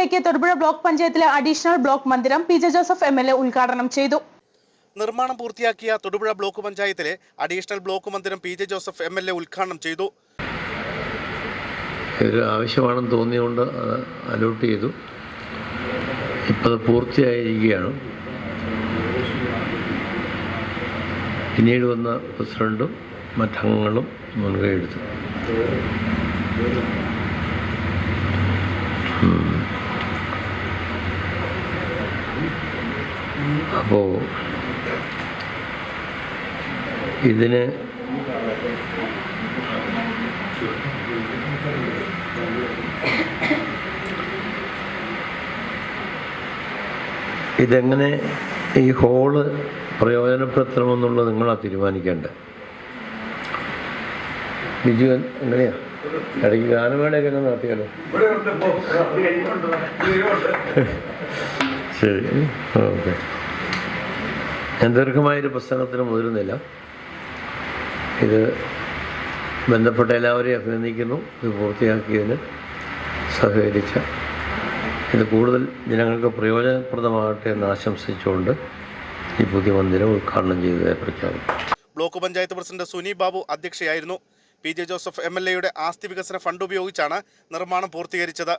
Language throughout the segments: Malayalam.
പൂർത്തിയാക്കിയ തൊടുപുഴ ബ്ലോക്ക് പഞ്ചായത്തിലെ അഡീഷണൽ ബ്ലോക്ക് മന്ദിരം P J Joseph M L A ഉദ്ഘാടനം ചെയ്തു. നിർമ്മാണം പൂർത്തിയാക്കിയ തൊടുപുഴ ബ്ലോക്ക് പഞ്ചായത്തിലെ അഡീഷണൽ ബ്ലോക്ക് മന്ദിരം P J Joseph M L A ഉദ്ഘാടനം ചെയ്തു. ഒരു ആവശ്യമാണെന്ന് തോന്നിയുകൊണ്ട് അത് അലോട്ട് ചെയ്തു. ഇപ്പം അത് പൂർത്തിയായിരിക്കുകയാണ്. പിന്നീട് വന്ന പ്രസിഡന്റും മറ്റംഗങ്ങളും മുൻകൈ എടുത്തു. അപ്പോൾ ഇതിന് ഇതെങ്ങനെ ഈ ഹോൾ പ്രയോജനപ്പെടുത്തണമെന്നുള്ളത് നിങ്ങളാണ് തീരുമാനിക്കേണ്ടത്? ബിജു എങ്ങനെയാ? ഇടയ്ക്ക് ഗാനമേളയൊക്കെ നടത്തിയാലോ? ശരി. ഓക്കെ. ഞാൻ ദീർഘമായൊരു പുസ്തകത്തിന് മുതിരുന്നില്ല. ഇത് ബന്ധപ്പെട്ട എല്ലാവരെയും അഭിനന്ദിക്കുന്നു. ഇത് പൂർത്തിയാക്കിയതിന് സഹകരിച്ച ഇത് കൂടുതൽ ജനങ്ങൾക്ക് പ്രയോജനപ്രദമാകട്ടെ എന്ന് ആശംസിച്ചുകൊണ്ട് ഈ പുതിയ മന്ദിരം ഉദ്ഘാടനം ചെയ്തതായി പ്രഖ്യാപനം block panchayat president Suni Babu അധ്യക്ഷയായിരുന്നു. P J Joseph M L എയുടെ ആസ്തി വികസന ഫണ്ട് ഉപയോഗിച്ചാണ് നിർമ്മാണം പൂർത്തീകരിച്ചത്.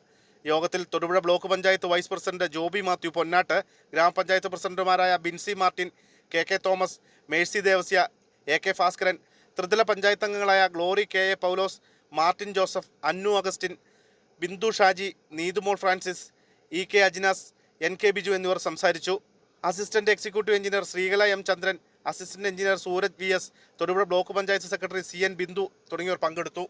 യോഗത്തിൽ Thodupuzha block panchayat vice president Joby Mathew Ponnattu grama panchayat പ്രസിഡന്റുമാരായ Binsy Martin K K Thomas Mercy Devasya A K Bhaskaran ത്രിതല പഞ്ചായത്ത് അംഗങ്ങളായ Glory K A Paulose Martin Joseph Annu Augustine Bindu Shaji Neethumol Francis E K Ajinas N K Biju എന്നിവർ സംസാരിച്ചു. Assistant executive engineer Sreekala M Chandran assistant engineer Sooraj V S Thodupuzha block panchayat secretary C N Bindu തുടങ്ങിയവർ പങ്കെടുത്തു.